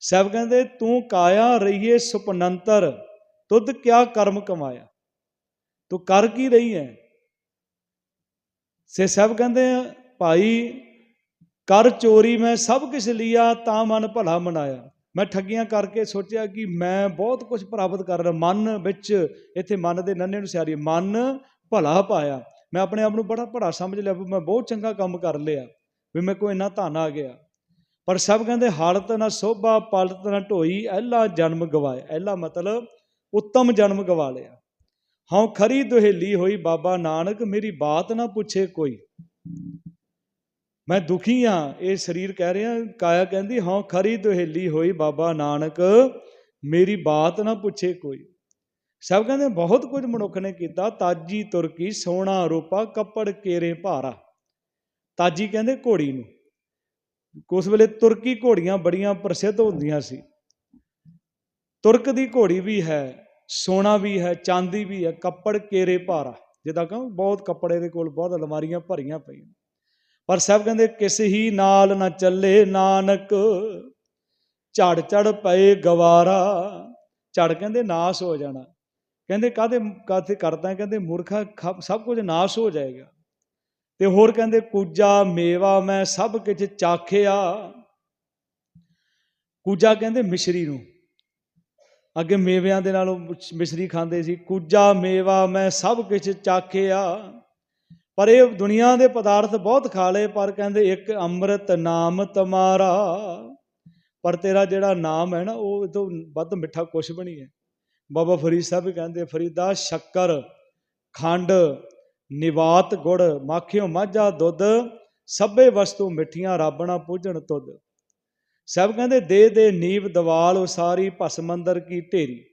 ਸਾਹਿਬ ਕਹਿੰਦੇ, ਤੂੰ ਕਾਇਆ ਰਹੀਏ ਸੁਪਨੰਤਰ, ਤੁਧ ਕਿਆ ਕਰਮ ਕਮਾਇਆ? ਤੂੰ ਕਰ ਕੀ ਰਹੀ ਹੈ? ਸੇ ਸਾਹਿਬ ਕਹਿੰਦੇ ਭਾਈ ਕਰ ਚੋਰੀ ਮੈਂ ਸਭ ਕੁਛ ਲਿਆ ਤਾਂ ਮਨ ਭਲਾ ਮਨਾਇਆ। ਮੈਂ ਠੱਗੀਆਂ ਕਰਕੇ ਸੋਚਿਆ ਕਿ ਮੈਂ ਬਹੁਤ ਕੁਝ ਪ੍ਰਾਪਤ ਕਰ ਰਿਹਾ। ਮਨ ਵਿੱਚ ਇੱਥੇ ਮਨ ਦੇ ਨੰਨੇ ਨੂੰ ਸਿਆਰੀ ਮਨ ਭਲਾ ਪਾਇਆ। ਮੈਂ ਆਪਣੇ ਆਪ ਨੂੰ ਬੜਾ ਭੜਾ ਸਮਝ ਲਿਆ ਮੈਂ ਬਹੁਤ ਚੰਗਾ ਕੰਮ ਕਰ ਲਿਆ। ਵੀ ਮੇਰੇ ਕੋਲ ਇੰਨਾ ਧਨ ਆ ਗਿਆ। ਪਰ ਸਭ ਕਹਿੰਦੇ, ਹਾਲਤ ਨਾ ਸੋਭਾ, ਪਲਤ ਨਾ ਢੋਈ, ਐਲਾ ਜਨਮ ਗਵਾਇਆ। ਐਲਾ ਮਤਲਬ ਉੱਤਮ ਜਨਮ ਗਵਾ ਲਿਆ। ਹਉ ਖਰੀ ਦੁਹੇਲੀ ਹੋਈ ਬਾਬਾ ਨਾਨਕ, ਮੇਰੀ ਬਾਤ ਨਾ ਪੁੱਛੇ ਕੋਈ। ਮੈਂ ਦੁਖੀ ਆ ਇਹ ਸਰੀਰ ਕਹਿ ਰਿਹਾ, ਕਾਇਆ ਕਹਿੰਦੀ, ਹਾਂ, ਖਰੀ ਦੁਹੇਲੀ ਹੋਈ ਬਾਬਾ ਨਾਨਕ, ਮੇਰੀ ਬਾਤ ਨਾ ਪੁੱਛੇ ਕੋਈ। ਸਭ ਕਹਿੰਦੇ, ਬਹੁਤ ਕੁਝ ਮਨੁੱਖ ਨੇ ਕੀਤਾ। ਤਾਜੀ ਤੁਰਕੀ ਸੋਨਾ ਰੂਪਾ, ਕੱਪੜ ਕੇਰੇ ਭਾਰਾ। ਤਾਜੀ ਕਹਿੰਦੇ, ਘੋੜੀ ਨੂੰ। ਉਸ ਵੇਲੇ ਤੁਰਕੀ ਘੋੜੀਆਂ ਬੜੀਆਂ ਪ੍ਰਸਿੱਧ ਹੁੰਦੀਆਂ ਸੀ। ਤੁਰਕ ਦੀ ਘੋੜੀ ਵੀ ਹੈ ਸੋਨਾ ਵੀ ਹੈ, ਚਾਂਦੀ ਵੀ ਹੈ, ਕੱਪੜ ਕੇਰੇ ਭਾਰਾ। ਜਿੱਦਾਂ ਕਹਾਂ, ਬਹੁਤ ਕੱਪੜੇ ਦੇ ਕੋਲ ਬਹੁਤ ਅਲਮਾਰੀਆਂ ਭਰੀਆਂ ਪਈਆਂ। ਪਰ ਸਭ ਕਹਿੰਦੇ ਕਿਸ ਹੀ ਨਾਲ ਨਾ ਚੱਲੇ ਨਾਨਕ, ਝੜ ਝੜ ਪਏ ਗਵਾਰਾ। ਝੜ ਕਹਿੰਦੇ ਨਾਸ ਹੋ ਜਾਣਾ। ਕਹਿੰਦੇ ਕਾਦੇ ਕਾਤੇ ਕਰਦਾ ਕਹਿੰਦੇ ਮੂਰਖਾ ਸਭ ਕੁਝ ਨਾਸ ਹੋ ਜਾਏਗਾ। ਤੇ ਹੋਰ ਕਹਿੰਦੇ ਕੂਜਾ ਮੇਵਾ ਮੈਂ ਸਭ ਕੁਝ ਚਾਖਿਆ। ਕੂਜਾ ਕਹਿੰਦੇ ਮਿਸ਼ਰੀ ਨੂੰ। ਅੱਗੇ ਮੇਵਿਆਂ ਦੇ ਨਾਲ ਮਿਸ਼ਰੀ ਖਾਂਦੇ ਸੀ। ਕੂਜਾ ਮੇਵਾ ਮੈਂ ਸਭ ਕੁਝ ਚਾਖਿਆ। ਪਰ ਇਹ ਦੁਨੀਆ ਦੇ ਪਦਾਰਥ ਬਹੁਤ ਖਾ ਲਏ, ਪਰ ਕਹਿੰਦੇ ਇੱਕ ਅੰਮ੍ਰਿਤ ਨਾਮ ਤਮਾਰਾ। ਪਰ ਤੇਰਾ ਜਿਹੜਾ ਨਾਮ ਹੈ ਨਾ, ਉਹ ਇਹ ਤੋਂ ਵੱਧ ਮਿੱਠਾ ਕੁਛ ਵੀ ਨਹੀਂ ਹੈ। ਬਾਬਾ ਫਰੀਦ ਸਾਹਿਬ ਵੀ ਕਹਿੰਦੇ, ਫਰੀਦਾ ਸ਼ੱਕਰ, ਖੰਡ, ਨਿਵਾਤ ਗੁੜ, ਮਾਖਿਓ ਮਾਝਾ ਦੁੱਧ, ਸਭੇ ਵਸਤੂ ਮਿੱਠੀਆਂ, ਰੱਬ ਨਾ ਪੂਜਣ ਤੁਧ। ਸਭ ਕਹਿੰਦੇ, ਦੇ ਦੇ ਨੀਵ ਦਵਾਲ ਉਸਾਰੀ ਭਸਮੰਦਰ ਕੀ ਢੇਰੀ।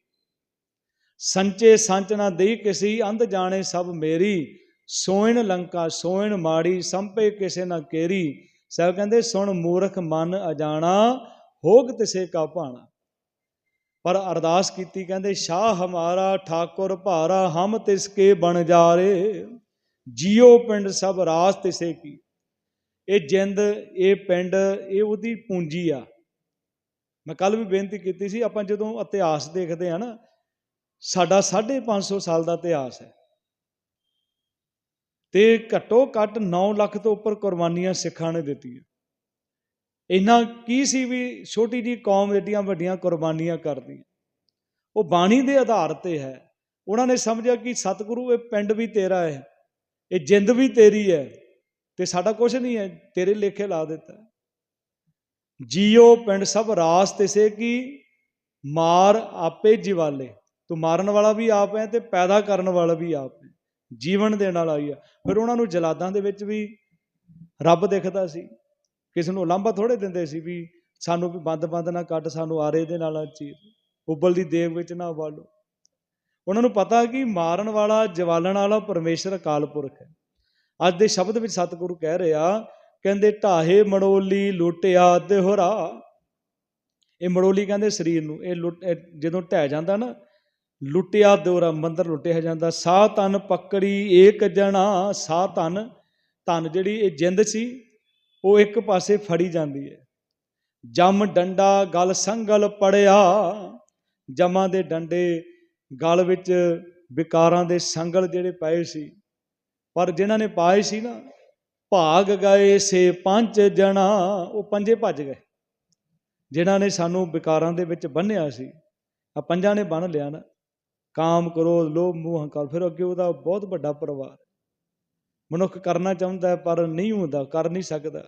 ਸੰਚੇ ਸੰਚ ਨਾ ਦੇਈ ਕਿਸੀ, ਅੰਧ ਜਾਣੇ ਸਭ ਮੇਰੀ। ਸੋਇਣ ਲੰਕਾ, ਸੋਇਣ ਮਾੜੀ, ਸੰਪੇ ਕਿਸੇ ਨਾ ਕੇਰੀ। ਸਭ ਕਹਿੰਦੇ, ਸੁਣ ਮੂਰਖ ਮਨ ਅਜਾਣਾ, ਹੋਗ ਤਿਸੇ ਕਾ ਭਾਣਾ। ਪਰ ਅਰਦਾਸ ਕੀਤੀ, ਕਹਿੰਦੇ, ਸ਼ਾਹ ਹਮਾਰਾ ਠਾਕੁਰ ਭਾਰਾ, ਹਮ ਤਿਸ ਕੇ ਬਣ ਜਾਰੇ ਜੀਓ ਪਿੰਡ ਸਭ ਰਾਸ ਤਿਸੇ ਕੀ। ਇਹ ਜਿੰਦ, ਇਹ ਪਿੰਡ, ਇਹ ਉਹਦੀ ਪੂੰਜੀ ਆ। ਮੈਂ ਕੱਲ ਵੀ ਬੇਨਤੀ ਕੀਤੀ ਸੀ, ਆਪਾਂ ਜਦੋਂ ਇਤਿਹਾਸ ਦੇਖਦੇ ਆ ਨਾ, ਸਾਡਾ 550 ਸਾਲ ਦਾ ਇਤਿਹਾਸ ਹੈ। ਤੇ ਘੱਟੋ ਘੱਟ 9 ਲੱਖ ਤੋਂ ਉੱਪਰ ਕੁਰਬਾਨੀਆਂ ਸਿੱਖਾਂ ਨੇ ਦਿੱਤੀਆਂ। ਇੰਨਾ ਕੀ ਸੀ ਵੀ ਛੋਟੀ ਜੀ ਕੌਮ ਏਡੀਆਂ ਵੱਡੀਆਂ ਕੁਰਬਾਨੀਆਂ ਕਰਦੀ ਉਹ ਬਾਣੀ ਦੇ ਆਧਾਰ ਤੇ ਹੈ। ਉਹਨਾਂ ਨੇ ਸਮਝਿਆ ਕਿ ਸਤਿਗੁਰੂ, ਇਹ ਪਿੰਡ ਵੀ ਤੇਰਾ ਹੈ, ਇਹ ਜਿੰਦ ਵੀ ਤੇਰੀ ਹੈ ਤੇ ਸਾਡਾ ਕੁਝ ਨਹੀਂ ਹੈ, ਤੇਰੇ ਲੇਖੇ ਲਾ ਦਿੱਤਾ। ਜੀਓ ਪਿੰਡ ਸਭ ਰਾਸ ਤਿਸੇ ਕੀ ਮਾਰ ਆਪੇ ਜਿਵਾਲੇ। ਤੂੰ ਮਾਰਨ ਵਾਲਾ ਵੀ ਆਪ ਹੈ ਤੇ ਪੈਦਾ ਕਰਨ ਵਾਲਾ ਵੀ ਆਪ ਹੈ। ਜੀਵਨ ਦੇਣ ਵਾਲਾ ਹੀ ਆ। ਫਿਰ ਉਹਨਾਂ ਨੂੰ ਜਲਾਦਾਂ ਦੇ ਵਿੱਚ ਵੀ ਰੱਬ ਦਿਖਦਾ ਸੀ। ਕਿਸੇ ਨੂੰ ਲਾਂਭਾ ਥੋੜੇ ਦਿੰਦੇ ਸੀ ਵੀ ਸਾਨੂੰ ਵੀ ਬੰਦ ਬੰਦ ਨਾ ਕੱਟ ਸਾਨੂੰ ਆਰੇ ਦੇ ਨਾਲ ਚੀਰ ਉਬਲ ਦੀ ਦੇਗ ਵਿੱਚ ਨਾ ਵਾਲੋ ਉਹਨਾਂ ਨੂੰ ਪਤਾ ਕਿ ਮਾਰਨ ਵਾਲਾ, ਜਵਾਲਣ ਵਾਲਾ ਪਰਮੇਸ਼ਰ ਅਕਾਲ ਪੁਰਖ ਹੈ। ਅੱਜ ਦੇ ਸ਼ਬਦ ਵਿੱਚ ਸਤਿਗੁਰੂ ਕਹਿ ਰਿਹਾ, ਕਹਿੰਦੇ ਢਾਹੇ ਮੜੋਲੀ ਲੁੱਟਿਆ ਦੇਹਰਾ ਇਹ ਮੜੋਲੀ ਕਹਿੰਦੇ ਸਰੀਰ ਨੂੰ, ਇਹ ਲੁੱਟ, ਇਹ ਜਦੋਂ ਢਹਿ ਜਾਂਦਾ ਨਾ ਲੁੱਟਿਆ ਦੋਰਾ ਮੰਦਰ ਲੁੱਟਿਆ ਜਾਂਦਾ। ਸਾਹ ਤਨ ਪਕੜੀ ਏਕ ਜਣਾ ਸਾਹ ਤਨ ਤਨ ਜਿਹੜੀ ਇਹ ਜਿੰਦ ਸੀ, ਉਹ ਇੱਕ ਪਾਸੇ ਫੜੀ ਜਾਂਦੀ ਹੈ। ਜਮ ਡੰਡਾ ਗਲ ਸੰਗਲ ਪੜਿਆ, ਜਮਾਂ ਦੇ ਡੰਡੇ ਗਲ ਵਿੱਚ ਵਿਕਾਰਾਂ ਦੇ ਸੰਗਲ ਜਿਹੜੇ ਪਏ ਸੀ। ਪਰ ਜਿਨ੍ਹਾਂ ਨੇ ਪਾਏ ਸੀ ਨਾ, ਭਾਗ ਗਏ ਸੇ ਪੰਜ ਜਣਾ, ਉਹ ਪੰਜੇ ਭੱਜ ਗਏ। ਜਿਨ੍ਹਾਂ ਨੇ ਸਾਨੂੰ ਵਿਕਾਰਾਂ ਦੇ ਵਿੱਚ ਬੰਨਿਆ ਸੀ ਆ ਪੰਜਾਂ ਨੇ ਬੰਨ ਲਿਆ ਨਾ। ਕਾਮ ਕਰੋ, ਲੋਭ ਮੋਹ ਹੰਕਾਰ ਫਿਰ ਅੱਗੇ ਉਹਦਾ ਬਹੁਤ ਵੱਡਾ ਪਰਿਵਾਰ ਮਨੁੱਖ ਕਰਨਾ ਚਾਹੁੰਦਾ ਹੈ, ਪਰ ਨਹੀਂ ਹੁੰਦਾ, ਕਰ ਨਹੀਂ ਸਕਦਾ।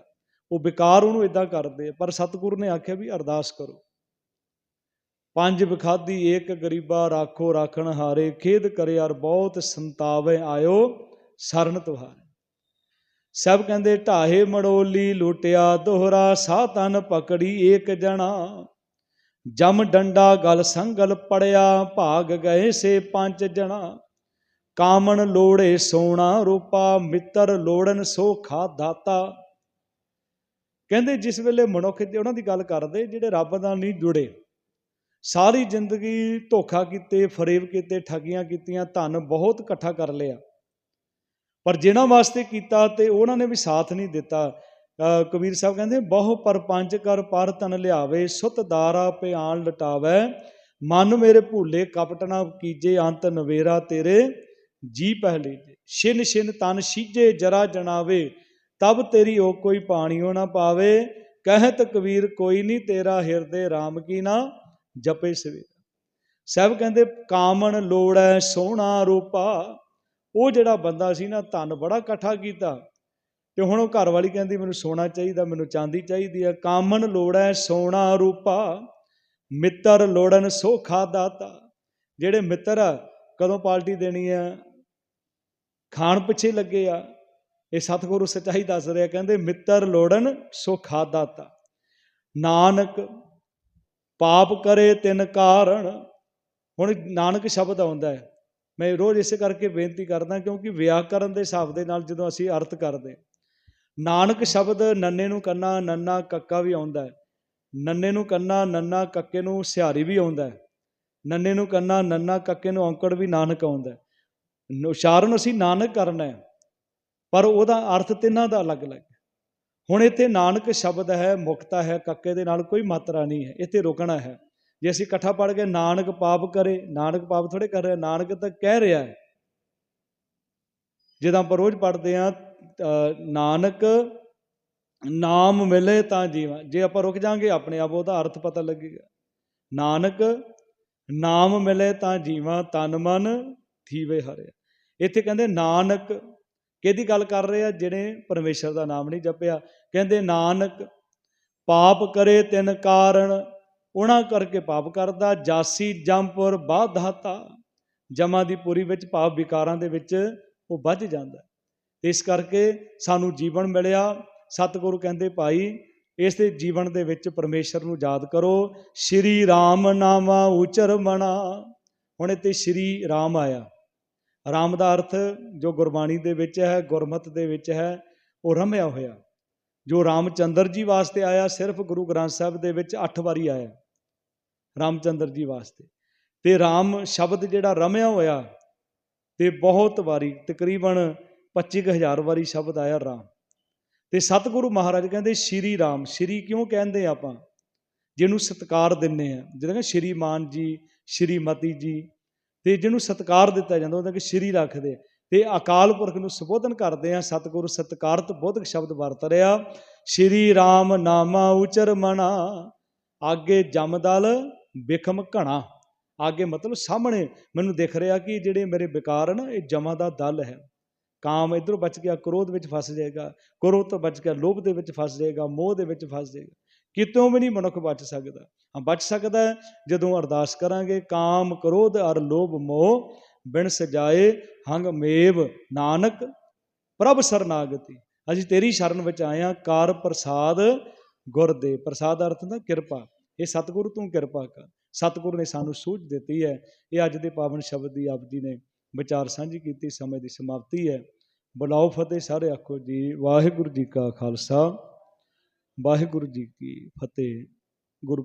ਉਹ ਵਿਕਾਰ ਉਹਨੂੰ ਇਦਾਂ ਕਰਦੇ ਪਰ ਸਤਿਗੁਰੂ ਨੇ ਆਖਿਆ ਵੀ ਅਰਦਾਸ ਕਰੋ। ਪੰਜ ਵਿਖਾਦੀ, ਏਕ ਗਰੀਬਾ ਰਾਖੋ ਰਾਖਣ ਹਾਰੇ, ਖੇਦ ਕਰੇ ਅਰ ਬਹੁਤ ਸੰਤਾਵੇ ਆਇਓ, ਸਰਨ ਤੁਹਾਰੇ। ਸਭ ਕਹਿੰਦੇ, ਢਾਹੇ ਮੜੋਲੀ ਲੁੱਟਿਆ, ਦੋਹਰਾ ਸਾਹ ਤਨ ਪਕੜੀ, ਏਕ ਜਣਾ। ਜਮ ਡੰਡਾ ਗਲ ਸੰਗਲ ਪੜਿਆ, ਭਾਗ ਗਏ ਸੇ ਪੰਜ ਜਣਾ। ਕਾਮਣ ਲੋੜੇ ਸੋਨਾ ਰੂਪਾ ਮਿੱਤਰ ਲੋੜਨ ਸੋ ਖਾ ਦਾਤਾ। ਕਹਿੰਦੇ ਜਿਸ ਵੇਲੇ ਮਨੁੱਖ ਤੇ ਉਹਨਾਂ ਦੀ ਗੱਲ ਕਰਦੇ, ਜਿਹੜੇ ਰੱਬ ਨਾਲ ਨਹੀਂ ਜੁੜੇ, ਸਾਰੀ ਜ਼ਿੰਦਗੀ ਧੋਖਾ ਕੀਤੇ, ਫਰੇਬ ਕੀਤੇ, ਠੱਗੀਆਂ ਕੀਤੀਆਂ, ਧਨ ਬਹੁਤ ਇਕੱਠਾ ਕਰ ਲਿਆ। ਪਰ ਜਿਨ੍ਹਾਂ ਵਾਸਤੇ ਕੀਤਾ ਤੇ ਉਹਨਾਂ ਨੇ ਵੀ ਸਾਥ ਨਹੀਂ ਦਿੱਤਾ ਕਬੀਰ ਸਾਹਿਬ ਕਹਿੰਦੇ, ਬਹੁ ਪਰਪੰਚ ਕਰ ਪਰ ਤਨ ਲਿਆਵੇ, ਸੁਤ ਦਾਰਾ ਪਿਆਨ ਲਟਾਵੇ। ਮਨ ਮੇਰੇ ਭੂਲੇ ਕਪਟ ਨਾ ਕੀਜੇ, ਅੰਤ ਨਵੇਰਾ ਤੇਰੇ ਜੀ ਪਹਿਲੇ ਛਿਨ ਛਿਨ ਤਨ ਸੀਜੇ ਜਰਾ ਜਣਾਵੇ, ਤਬ ਤੇਰੀ ਉਹ ਕੋਈ ਪਾਣੀਓ ਨਾ ਪਾਵੇ। ਕਹਿਤ ਕਬੀਰ, ਕੋਈ ਨਹੀਂ ਤੇਰਾ ਹਿਰਦੇ RAM ਕੀ ਨਾ ਜਪੇ ਸਵੇਰਾ। ਸਭ ਕਹਿੰਦੇ, ਕਾਮਣ ਲੋੜੈ ਸੋਹਣਾ ਰੂਪਾ। ਉਹ ਜਿਹੜਾ ਬੰਦਾ ਸੀ ਨਾ, ਧਨ ਬੜਾ ਇਕੱਠਾ ਕੀਤਾ। ਤੇ ਹੁਣ ਉਹ ਘਰ ਵਾਲੀ ਕਹਿੰਦੀ, ਮੈਨੂੰ ਸੋਨਾ ਚਾਹੀਦਾ, ਮੈਨੂੰ ਚਾਂਦੀ ਚਾਹੀਦੀ ਹੈ ਕਾਮਣ ਲੋੜੈ ਸੋਨਾ ਰੂਪਾ, ਮਿੱਤਰ ਲੋੜਨ ਸੋਖਾ ਦਾਤਾ। ਜਿਹੜੇ ਮਿੱਤਰ ਆ, ਕਦੋਂ ਪਾਰਟੀ ਦੇਣੀ ਆ? ਖਾਣ ਪਿੱਛੇ ਲੱਗੇ ਆ। ਇਹ ਸਤਿਗੁਰੂ ਸੱਚਾਈ ਦੱਸ ਰਿਹਾ, ਕਹਿੰਦੇ ਮਿੱਤਰ ਲੋੜਨ ਸੋਖਾ ਦਾਤਾ। ਨਾਨਕ, ਪਾਪ ਕਰੇ ਤਿੰਨ ਕਾਰਣ। ਹੁਣ ਨਾਨਕ ਸ਼ਬਦ ਆਉਂਦਾ ਹੈ। ਮੈਂ ਰੋਜ਼ ਇਸੇ ਕਰਕੇ ਬੇਨਤੀ ਕਰਦਾ, ਕਿਉਂਕਿ ਵਿਆਕਰਨ ਦੇ ਹਿਸਾਬ ਦੇ ਨਾਲ ਜਦੋਂ ਅਸੀਂ ਅਰਥ ਕਰਦੇ ਨਾਨਕ ਸ਼ਬਦ ਨੰਨੇ ਨੂੰ ਕੰਨਾ, ਨੰਨਾ ਕੱਕਾ ਵੀ ਆਉਂਦਾ ਹੈ। ਨੰਨੇ ਨੂੰ ਕੰਨਾ, ਨੰਨਾ ਕੱਕੇ ਨੂੰ ਸਿਹਾਰੀ ਵੀ ਆਉਂਦਾ ਹੈ। ਨੰਨੇ ਨੂੰ ਕੰਨਾ, ਨੰਨਾ ਕੱਕੇ ਨੂੰ ਔਂਕੜ ਵੀ ਨਾਨਕ ਆਉਂਦਾ ਹੈ। ਉਚਾਰਨ ਅਸੀਂ ਨਾਨਕ ਕਰਨਾ ਹੈ, ਪਰ ਉਹਦਾ ਅਰਥ ਤਿੰਨਾਂ ਦਾ ਅਲੱਗ-ਅਲੱਗ ਹੈ। ਹੁਣ ਇੱਥੇ ਨਾਨਕ ਸ਼ਬਦ ਹੈ, ਮੁਕਤਾ ਹੈ, ਕੱਕੇ ਦੇ ਨਾਲ ਕੋਈ ਮਾਤਰਾ ਨਹੀਂ ਹੈ, ਇੱਥੇ ਰੁਕਣਾ ਹੈ। ਜੇ ਅਸੀਂ ਇਕੱਠਾ ਪੜ ਕੇ ਨਾਨਕ ਪਾਪ ਕਰੇ, ਨਾਨਕ ਪਾਪ ਥੋੜੇ ਕਰ ਰਿਹਾ, ਨਾਨਕ ਤਾਂ ਕਹਿ ਰਿਹਾ ਹੈ। ਜਦੋਂ ਆਪਾਂ ਰੋਜ਼ ਪੜਦੇ ਆ ਨਾਨਕ ਨਾਮ ਮਿਲੇ ਤਾਂ ਜੀਵਾਂ। ਜੇ ਆਪਾਂ ਰੁਕ ਜਾਾਂਗੇ, ਆਪਣੇ ਆਪ ਉਹਦਾ ਅਰਥ ਪਤਾ ਲੱਗੇਗਾ। ਨਾਨਕ ਨਾਮ ਮਿਲੇ ਤਾਂ ਜੀਵਾਂ, ਤਨ ਮਨ ਥੀਵੇ ਹਰਿਆ। ਇੱਥੇ ਕਹਿੰਦੇ ਨਾਨਕ, ਕਿਹਦੀ ਗੱਲ ਕਰ ਰਹੇ ਆ? ਜਿਹੜੇ ਪਰਮੇਸ਼ਰ ਦਾ ਨਾਮ ਨਹੀਂ ਜਪਿਆ। ਕਹਿੰਦੇ ਨਾਨਕ, ਪਾਪ ਕਰੇ ਤਿੰਨ ਕਾਰਨ, ਉਹਨਾਂ ਕਰਕੇ ਪਾਪ ਕਰਦਾ। ਜਾਸੀ ਜੰਪੁਰ ਬਾਧਾਤਾ। ਜਮਾ ਦੀ ਪੂਰੀ ਵਿੱਚ ਪਾਪ ਵਿਕਾਰਾਂ ਦੇ ਵਿੱਚ ਉਹ ਵੱਜ ਜਾਂਦਾ। ਇਸ ਕਰਕੇ ਸਾਨੂੰ ਜੀਵਨ ਮਿਲਿਆ। ਸਤਿਗੁਰੂ ਕਹਿੰਦੇ, ਭਾਈ, ਇਸ ਦੇ ਜੀਵਨ ਦੇ ਵਿੱਚ ਪਰਮੇਸ਼ਰ ਨੂੰ ਯਾਦ ਕਰੋ, ਸ਼੍ਰੀ RAM ਨਾਮਾ ਉਚਰ ਮਣਾ ਹੁਣ ਇੱਥੇ ਸ਼੍ਰੀ ਰਾਮ ਆਇਆ। ਰਾਮ ਦਾ ਅਰਥ ਜੋ ਗੁਰਬਾਣੀ ਦੇ ਵਿੱਚ ਹੈ, ਗੁਰਮਤ ਦੇ ਵਿੱਚ ਹੈ, ਉਹ ਰਮਿਆ ਹੋਇਆ। ਜੋ ਰਾਮਚੰਦਰ ਜੀ ਵਾਸਤੇ ਆਇਆ, ਸਿਰਫ ਗੁਰੂ ਗ੍ਰੰਥ ਸਾਹਿਬ ਦੇ ਵਿੱਚ 8 ਵਾਰੀ ਆਇਆ। ਰਾਮਚੰਦਰ ਜੀ ਵਾਸਤੇ। ਤੇ ਰਾਮ ਸ਼ਬਦ ਜਿਹੜਾ ਰਮਿਆ ਹੋਇਆ, ਤੇ ਬਹੁਤ ਵਾਰੀ, ਤਕਰੀਬਨ 25000 ਵਾਰੀ ਸ਼ਬਦ ਆਇਆ ਰਾਮ। ਤੇ ਸਤਿਗੁਰੂ ਮਹਾਰਾਜ ਕਹਿੰਦੇ, ਸ਼੍ਰੀ ਰਾਮ। ਸ਼੍ਰੀ ਕਿਉਂ ਕਹਿੰਦੇ ਆਪਾਂ? ਜਿਹਨੂੰ ਸਤਕਾਰ ਦਿੰਨੇ ਆ ਜਿਹੜਾ ਕਿ ਸ਼੍ਰੀਮਾਨ ਜੀ ਸ਼੍ਰੀਮਤੀ ਜੀ। ਤੇ ਜਿਹਨੂੰ ਸਤਕਾਰ ਦਿੱਤਾ ਜਾਂਦਾ, ਉਹਦਾ ਕਿ ਸ਼੍ਰੀ ਰੱਖਦੇ ਆ। ਤੇ ਅਕਾਲ ਪੁਰਖ ਨੂੰ ਸੰਬੋਧਨ ਕਰਦੇ ਆ ਸਤਿਗੁਰੂ ਸਤਕਾਰਤ ਬੋਧਕ ਸ਼ਬਦ ਵਰਤ ਰਿਹਾ। ਸ਼੍ਰੀ ਰਾਮ ਨਾਮਾ ਉਚਰ ਮਣਾ ਅੱਗੇ ਜਮਦਲ ਬਿਖਮ ਘਣਾ। ਆਗੇ ਮਤਲਬ ਸਾਹਮਣੇ ਮੈਨੂੰ ਦਿਖ ਰਿਹਾ ਕਿ ਜਿਹੜੇ ਮੇਰੇ ਵਿਕਾਰ ਹਨ, ਇਹ ਜਮਾ ਦਾ ਦਲ ਹੈ। ਕਾਮ ਇਧਰੋਂ ਬਚ ਗਿਆ, ਕ੍ਰੋਧ ਵਿੱਚ ਫਸ ਜਾਏਗਾ, ਕ੍ਰੋਧ ਤੋਂ ਬਚ ਗਿਆ, ਲੋਭ ਦੇ ਵਿੱਚ ਫਸ ਜਾਏਗਾ, ਮੋਹ ਦੇ ਵਿੱਚ ਫਸ ਜਾਏਗਾ। ਕਿਤੋਂ ਵੀ ਨਹੀਂ ਮਨੁੱਖ ਬਚ ਸਕਦਾ। ਹਾਂ, ਬਚ ਸਕਦਾ ਜਦੋਂ ਅਰਦਾਸ ਕਰਾਂਗੇ, ਕਾਮ, ਕ੍ਰੋਧ, ਅਰ ਲੋਭ, ਮੋਹ, ਬਿਨ ਸਜਾਏ ਹੰਗ ਮੇਵ ਨਾਨਕ, ਪ੍ਰਭ ਸਰਨਾਗਤੀ। ਅਸੀਂ ਤੇਰੀ ਸ਼ਰਨ ਵਿੱਚ ਆਏ ਹਾਂ, ਕਾਰ ਪ੍ਰਸਾਦ ਗੁਰ ਦੇ ਪ੍ਰਸਾਦ ਅਰਥ ਹੁੰਦਾ ਕਿਰਪਾ। ਇਹ ਸਤਿਗੁਰੂ ਤੂੰ ਕਿਰਪਾ ਕਰ। ਸਤਿਗੁਰੂ ਨੇ ਸਾਨੂੰ ਸੂਝ ਦਿੱਤੀ ਹੈ। ਇਹ ਅੱਜ ਦੇ ਪਾਵਨ ਸ਼ਬਦ ਦੀ ਆਪ ਜੀ ਨੇ। ਵਿਚਾਰ ਸਾਂਝੀ ਕੀਤੀ, ਸਮੇਂ ਦੀ ਸਮਾਪਤੀ ਹੈ। ਬੁਲਾਓ ਫਤਿਹ ਸਾਰੇ ਆਖੋ ਜੀ, ਵਾਹਿਗੁਰੂ ਜੀ ਕਾ ਖਾਲਸਾ। ਵਾਹਿਗੁਰੂ ਜੀ ਕੀ ਫਤਿਹ। ਗੁਰੂ